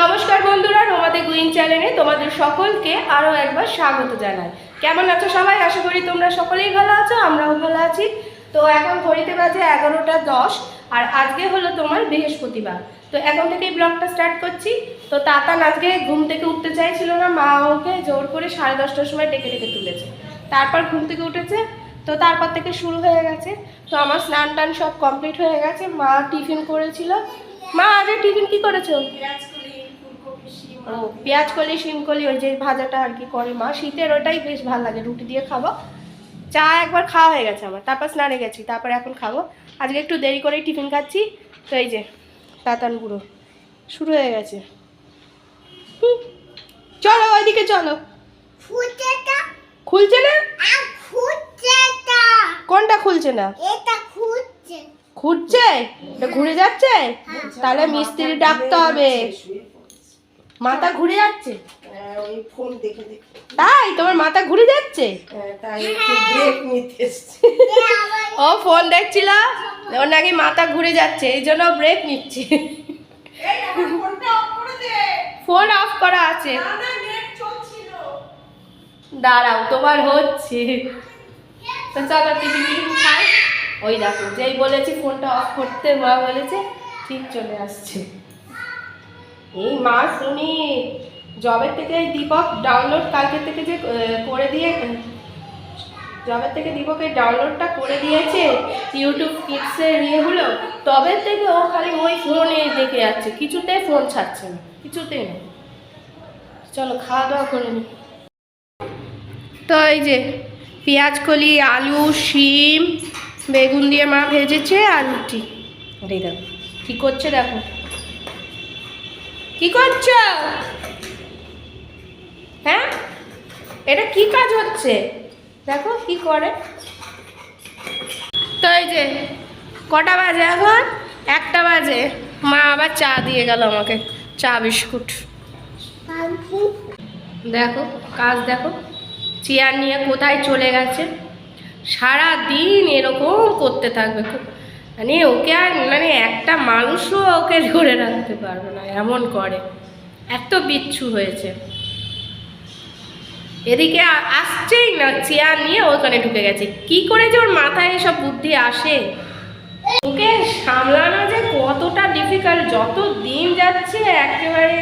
নমস্কার বন্ধুরা রোমাতে গুইন চ্যানেলে তোমাদের সকলকে আরও একবার স্বাগত জানাই। কেমন আছো সবাই? আশা করি তোমরা সকলেই ভালো আছো, আমরাও ভালো আছি। তো এখন ঘড়িতে বাজে এগারোটা দশ, আর আজকে হলো তোমার বৃহস্পতিবার। তো এখন থেকেই ব্লগটা স্টার্ট করছি। তো তাতান আজকে ঘুম থেকে উঠতে চাইছিল না, মা ওকে জোর করে সাড়ে দশটার সময় ডেকে ডেকে তুলেছে। তারপর ঘুম থেকে উঠেছে, তো তারপর থেকে শুরু হয়ে গেছে। তো আমার স্নান টান সব কমপ্লিট হয়ে গেছে, মা টিফিন করেছিল। মা আজ টিফিন কি করেছ? পেঁয়াজ কলি শিম কলি ওই যে ভাজাটা আর কি করে মা শীতের ওটাই বেশ ভালো লাগে রুটি দিয়ে খাব। চা একবার খাওয়া হয়ে গেছে আমার তারপর স্নানে গেছি তারপর এখন খাব। আজকে একটু দেরি করেই টিফিন খাচ্ছি তো এই যে তাতান বুড়ো শুরু হয়ে গেছে। চলো ওইদিকে চলো। খুলছে না? কোনটা খুলছে না? খুঁজছে ঘুরে যাচ্ছে? তাহলে মিস্ত্রি ডাকতে হবে। মাথা ঘুরে যাচ্ছে। হ্যাঁ, ওই ফোন দেখে দেখে। তাই? তোমার মাথা ঘুরে যাচ্ছে? হ্যাঁ, তাই একটু ব্রেক নিতে এসছি। ও ফোন দেখছিল? ওর নাকি মাথা ঘুরে যাচ্ছে এই জন্য ব্রেক নিচ্ছে। ফোন অফ করা আছে। দাঁড়াও তোমার হচ্ছে। তো চলো টিফিন খাই। ওই দেখো যেই বলেছি ফোনটা অফ করতে মা বলেছে ঠিক চলে আসছে। এই মা শুনি জবের থেকে দীপক ডাউনলোড কালকে থেকে যে করে দিয়ে জবের থেকে দীপকের ডাউনলোডটা করে দিয়েছে ইউটিউব কিডসের ইয়েগুলো তবে থেকে ও খালি ওই ফোনে দেখে যাচ্ছে, কিছুতে ফোন ছাড়ছে না কিছুতেই না। চলো খাওয়া দাওয়া করে নি। তো এই যে, পেঁয়াজ কলি, আলু, শিম, বেগুন দিয়ে মা ভেজেছে আর রুটি। দেখো, কী করছে দেখো। কি করছ? হ্যাঁ? এটা কি কাজ হচ্ছে? দেখো কি করে। তো এই যে, কটা বাজে এখন? একটা বাজে। মা আবার চা দিয়ে গেল আমাকে, চা, বিস্কুট। দেখো, কাজ দেখো। চেয়ার নিয়ে কোথায় চলে গেছে? সারা দিন এরকম করতে থাকবে খুব- মানে ওকে আর মানে একটা মানুষও ওকে ধরে রাখতে পারবে না, এমন করে। এত বিচ্ছু হয়েছে। এদিকে আসছেই না, চেয়ার নিয়ে ওখানে ঢুকে গেছে। কি করে যে ওর মাথায় এসব বুদ্ধি আসে? ওকে সামলানো যে কতটা ডিফিকাল্ট যত দিন যাচ্ছে, একেবারে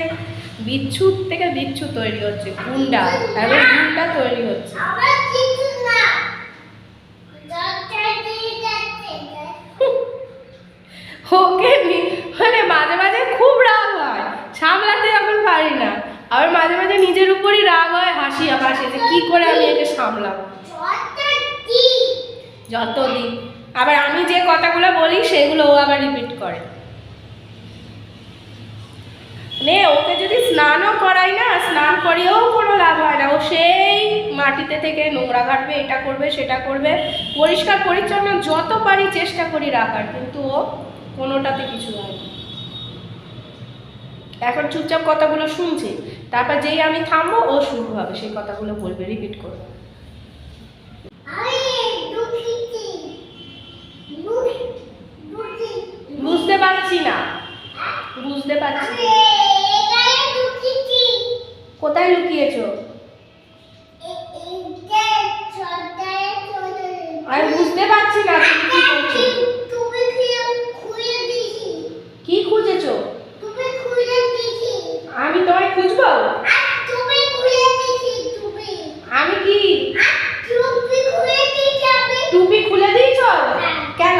বিচ্ছু থেকে বিচ্ছু তৈরি হচ্ছে, গুন্ডা এবং গুন্ডা তৈরি হচ্ছে আমার কিছু না ডক্টর দিয়ে যাচ্ছে ওকে মানে মাঝে মাঝে খুব রাগ হয়। সামলাতে এখন পারি না। আবার মাঝে মাঝে নিজের উপরই রাগ হয়, হাসি হাসি যে কি করে আমি একে দি যতদিন আবার আমি যে কথাগুলো বলি, সেগুলো ও আবার রিপিট করে। নে, ওকে যদি স্নানও করাই না, স্নান করিয়েও কোনো লাভ হয় না। ও সেই মাটিতে থেকে নোংরা ঘাটবে এটা করবে, সেটা করবে। পরিষ্কার, পরিচ্ছন্ন, যত পারি চেষ্টা করি রাখার। কিন্তু ও কোনোটাতে কিছু হয় না এখন চুপচাপ কথাগুলো শুনছি তারপর যেই আমি থামবো ও শুরু হবে সেই কথাগুলো বলবে রিপিট করবে বুঝতে পারছি না। বুঝতে পারছি কোথায় লুকিয়েছো এইটা চটায় চলে আমি বুঝতে পারছি না তুমি কি করছ তুমি খুলে দিছি কি খুঁজেছো তুমি খুলে দিছি আমি তোমায় খুঁজবো তুমি খুলে দিছি তুমি আমি কি তুমি খুলে দিছি আমি টুপি খুলে দিয়েছ কেন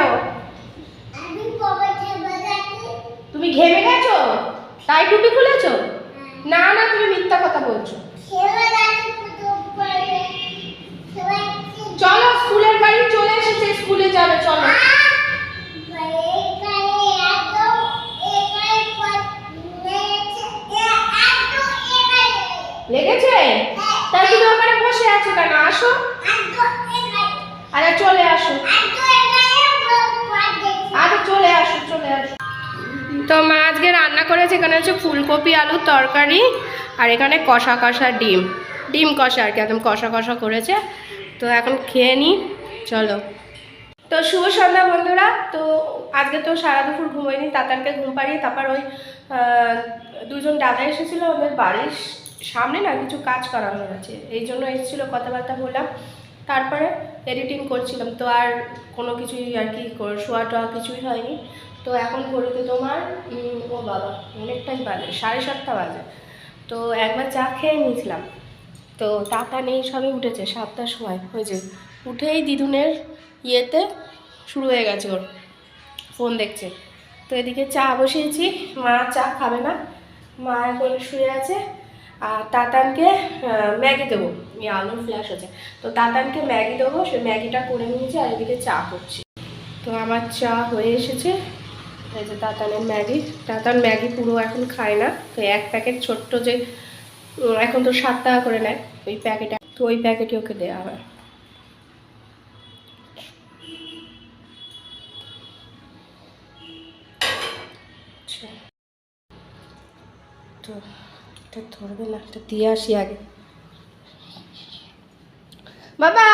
আমি বাবাকে বাজাতে তুমি ঘেমে গেছো তাই টুপি খুলেছো না না তুমি মিথ্যা কথা বলছো খেলা যাচ্ছে তো পরে সবাই চলো স্কুলের গাড়ি চলে এসেছে স্কুলে যাবে চলো লেগেছে তাই তুমি ওখানে বসে আছো কেন আসো আরে চলে আসো আরে চলে আসো চলে আসো তো মা আজকে রান্না এখানে হচ্ছে ফুলকপি, আলুর তরকারি আর এখানে কষা কষা ডিম। ডিম কষা আর কি, একদম কষা কষা করেছে। তো এখন খেয়ে নিই চলো। তো শুভ সন্ধ্যা বন্ধুরা। তো আজকে তো সারা দুপুর ঘুমোইনি, তাতারকে ঘুম পাড়িয়ে তারপর ওই দুজন দাদা এসেছিল আমাদের বাড়ির সামনে না কিছু কাজ করানোর আছে এই জন্য এসেছিল, কথাবার্তা বললাম। তারপরে এডিটিং করছিলাম। তো আর কোনো কিছুই আর কি শোয়া টোয়া কিছুই হয়নি। তো এখন ঘড়িতে তোমার ও বাবা, অনেকটাই বাজে, সাড়ে সাতটা বাজে। তো একবার চা খেয়ে নিয়েছিলাম। তো টাকা নেই, সবই উঠেছে, সাতটার সময় যে উঠেই দিদুনের ইয়েতে শুরু হয়ে গেছে ওর ফোন দেখছে। তো এদিকে চা বসিয়েছি, মা চা খাবে না, মা এখন শুয়ে আছে, আর তাতানকে ম্যাগি দেবো। এই আলুর ফ্ল্যাশ আছে। তো তাতানকে ম্যাগি দেবো, সে ম্যাগিটা করে নিয়েছে, আর এদিকে চা করছি। তো আমার চা হয়ে এসেছে। এই যে তাতানের ম্যাগি। তাতান ম্যাগি পুরো এখন খায় না। তো এক প্যাকেট ছোট্ট যে এখন তো সাত টাকা করে নেয় ওই প্যাকেটে। তো ওই প্যাকেটে ওকে দেওয়া হয়। আচ্ছা। তো এটা ধরবে না, এটা দিয়ে আসি আগে। বাবা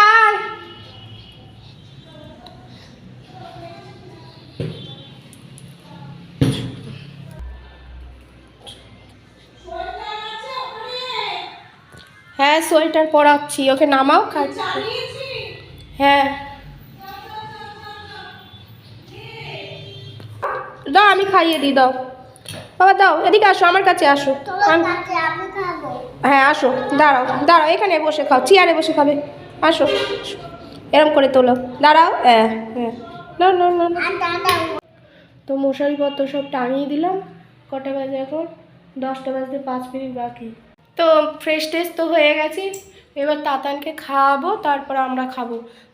হ্যাঁ সোয়েটার পরাচ্ছি ওকে নামাও। হ্যাঁ। দাও আমি খাইয়ে দিই দাও। বাবা দাও এদিকে আসো আমার কাছে আসো। হ্যাঁ আসো দাঁড়াও দাঁড়াও এখানে বসে খাও চেয়ারে বসে খাবে। আসো। এরম করে তোলো। দাঁড়াও হ্যাঁ হ্যাঁ। না না না তো মশারিপত্র সব টাঙিয়ে দিলাম। কটা বাজে এখন? দশটা বাজতে পাঁচ মিনিট বাকি। তো ফ্রেশ টেস্ট তো হয়ে গেছি। এবার তাতানকে খাওয়াবো, তারপর আমরা খাব।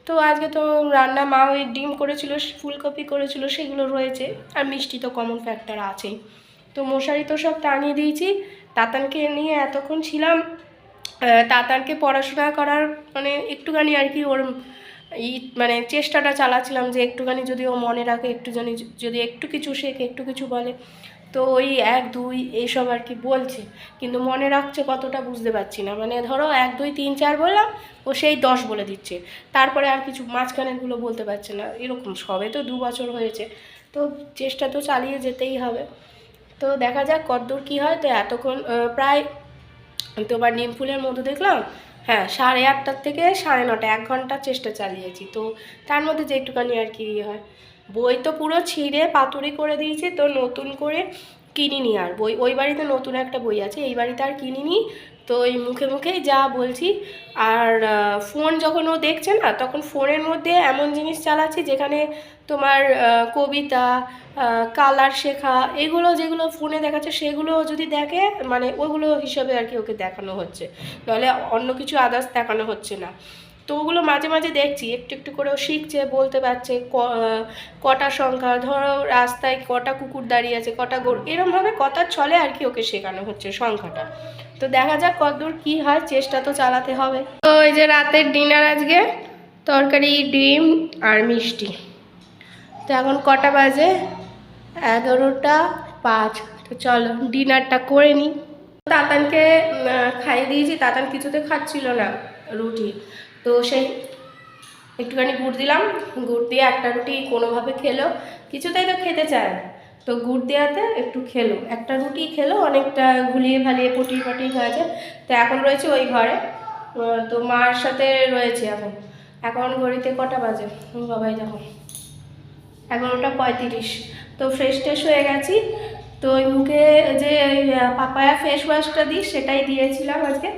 তো আজকে তো রান্না মা ওই ডিম করেছিল, ফুলকপি করেছিল, সেগুলো রয়েছে। আর মিষ্টি তো কমন ফ্যাক্টর আছেই। তো মশারি তো সব টানিয়ে দিয়েছি। তাতানকে নিয়ে এতক্ষণ ছিলাম। তাতানকে পড়াশোনা করার মানে একটুখানি আর কি ওর মানে চেষ্টাটা চালাচ্ছিলাম যে একটুখানি যদি ও মনে রাখে একটুখানি যদি একটু কিছু শেখে, একটু কিছু বলে। তো ওই এক, দুই এইসব আর কি বলছে। কিন্তু মনে রাখছে কতটা বুঝতে পারছি না। মানে ধরো এক, দুই, তিন, চার বললাম, ও সেই দশ বলে দিচ্ছে। তারপরে আর কিছু মাঝখানেরগুলো বলতে পারছে না। এরকম সবে তো দু বছর হয়েছে। তো চেষ্টা তো চালিয়ে যেতেই হবে। তো দেখা যাক কতদূর কী হয়। তো এতক্ষণ প্রায় তোমার নিম ফুলের মধু দেখলাম? হ্যাঁ সাড়ে আটটার থেকে সাড়ে নটা, এক ঘণ্টা চেষ্টা চালিয়েছি। তো তার মধ্যে যে একটুখানি আর কি ইয়ে হয়। বই তো পুরো ছিঁড়ে পাতুরি করে দিয়েছি, তো নতুন করে কিনিনি আর। বই, ওই বাড়িতে নতুন একটা বই আছে, এই বাড়িতে আর কিনিনি। তো ওই মুখে মুখেই যা বলছি, আর ফোন যখন ও দেখছে না, তখন ফোনের মধ্যে এমন জিনিস চালাচ্ছি যেখানে তোমার কবিতা কালার শেখা, এগুলো যেগুলো ফোনে দেখাচ্ছে, সেগুলো যদি দেখে মানে ওগুলো হিসাবে আর কি ওকে দেখানো হচ্ছে। নাহলে অন্য কিছু আদার্স দেখানো হচ্ছে না। তো ওগুলো মাঝে মাঝে দেখছি, একটু একটু করে ও শিখছে, বলতে পারছে কটা সংখ্যা, ধরো রাস্তায় কটা কুকুর দাঁড়িয়ে আছে, কটা গরু, এরমভাবে কথার ছলে আর কি ওকে শেখানো হচ্ছে সংখ্যাটা। তো দেখা যাক কতদূর কী হয়, চেষ্টা তো চালাতে হবে। তো এই যে রাতের ডিনার আজকে, তরকারি, ডিম আর মিষ্টি। তো এখন কটা বাজে? এগারোটা পাঁচ। তো চলো, ডিনারটা করে নিই। তাতানকে খাইয়ে দিয়েছি, তাতান কিছুতে খাচ্ছিল না রুটি। তো সেই একটুখানি গুড় দিলাম। গুড় দিয়ে একটা রুটি কোনোভাবে খেলো। কিছুতেই তো খেতে চায় না। তো গুড় দেওয়াতে একটু খেলো। একটা রুটি খেলো, অনেকটা ঘুলিয়ে ভালিয়ে পটিয়ে পটিয়ে হয়েছে তো এখন রয়েছে ওই ঘরে। তো মার সাথে রয়েছে এখন। এখন ঘড়িতে কটা বাজে? বাবাই দেখো। এগারোটা পঁয়ত্রিশ। তো ফ্রেশ ট্রেশ হয়ে গেছি। তো ওই মুখে যে পাপায়া ফেস ওয়াশটা দিই, সেটাই দিয়েছিলাম আজকে।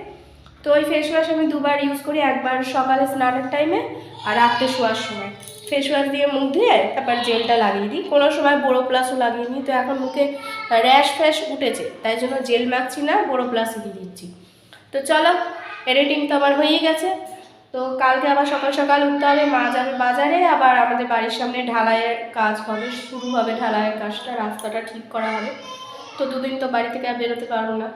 তো ওই ফেস ওয়াশ আমি দুবার ইউজ করি, একবার সকালে স্নানের টাইমে আর রাত্রে শোয়ার সময়। ফেস ওয়াশ দিয়ে মুখ ধুয়ে তারপর জেলটা লাগিয়ে দিই। কোনো সময় বড়ো প্লাসও লাগিয়ে নিই, তো এখন মুখে র্যাশ ফ্যাশ উঠেছে, তাই জন্য জেল মাখছি না বড়ো প্লাসই দিয়ে দিচ্ছি। তো চলো এডিটিং তো আমার হয়েই গেছে। তো কালকে আবার সকাল সকাল উঠতে হবে মা যাবে বাজারে আবার আমাদের বাড়ির সামনে ঢালাইয়ের কাজ হবে, শুরু হবে ঢালাইয়ের কাজটা, রাস্তাটা ঠিক করা হবে। তো দুদিন তো বাড়ি থেকে আর বেরোতে পারব না।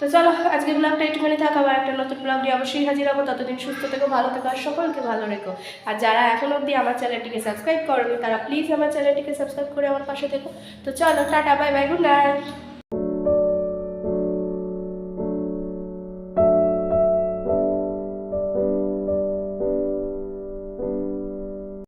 তো চলো আজকে ব্লগটা একটুখানি থাক, আবার একটা নতুন ব্লগ নিয়ে অবশ্যই হাজির হব। ততদিন সুস্থ থেকো, ভালো থেকো, আর সকলকে ভালো রেখো। আর যারা এখন অব্দি আমার চ্যানেলটিকে সাবস্ক্রাইব করবে তারা প্লিজ আমার চ্যানেলটিকে সাবস্ক্রাইব করে আমার পাশে থেকো। তো চলো, tata bye bye good night